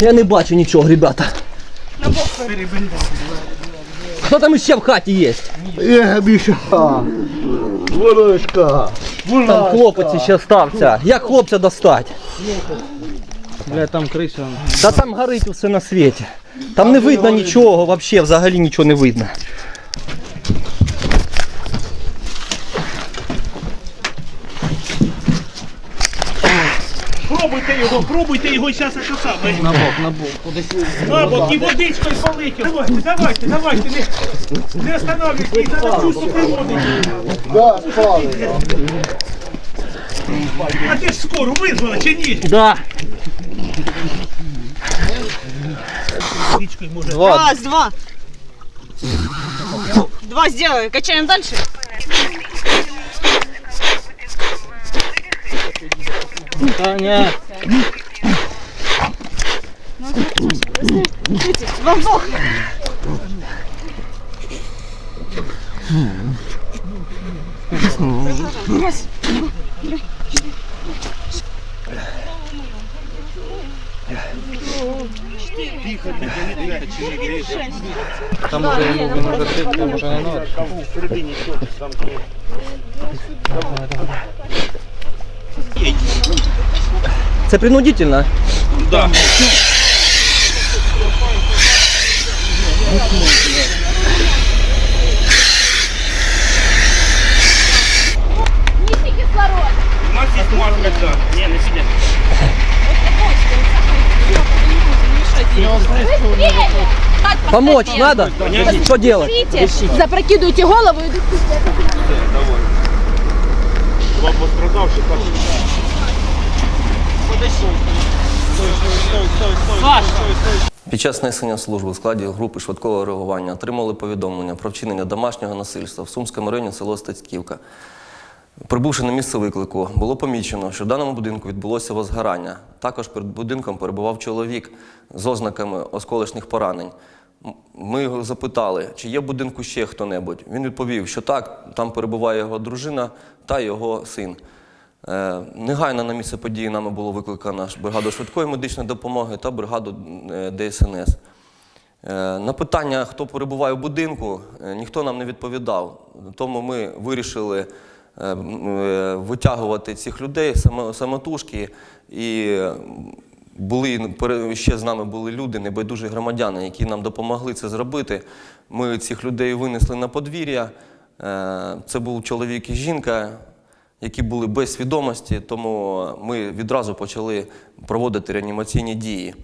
Я не бачу нічого, ребята. Хто там ще в хаті є? Є, Міша. Ворожка. Там хлопець ще стався. Як хлопця достати? Бля, там криша. Та там горить усе на світі. Там не видно нічого, вообще, взагалі нічого не видно. Пробуйте його, пробуйте його зараз це саме. На бок, на бок. Кудись. На бок і водичкою полить. Давайте, давайте, давайте, не, не останавливайтесь, треба чувство природи. Да, спали. А ти ж скоро визвала чи ні? Да. Водичкою може. Раз, два. Два сделай. Качаем дальше. Таня. Вам бог. Раз. Там може йому він може трішки, може не надо. Це принудительно? Да. Несите кислород. У нас есть марка, да. Не, на себе. Помочь надо? Что делать? Запрокидывайте голову и идите. Під час несення служби в складі групи швидкого реагування отримали повідомлення про вчинення домашнього насильства в Сумському районі село Стецьківка. Прибувши на місце виклику, було помічено, що в даному будинку відбулося возгорання. Також перед будинком перебував чоловік з ознаками осколочних поранень. Ми його запитали, чи є в будинку ще хто-небудь. Він відповів, що так, там перебуває його дружина та його син. Е, Негайно на місце події нами було викликано ж бригаду швидкої медичної допомоги та бригаду е, ДСНС. Е, На питання, хто перебуває в будинку, ніхто нам не відповідав. Тому ми вирішили витягувати цих людей самотужки. І були ще з нами були люди, небайдужі громадяни, які нам допомогли це зробити. Ми цих людей винесли на подвір'я. Це був чоловік і жінка які були без свідомості, тому ми відразу почали проводити реанімаційні дії.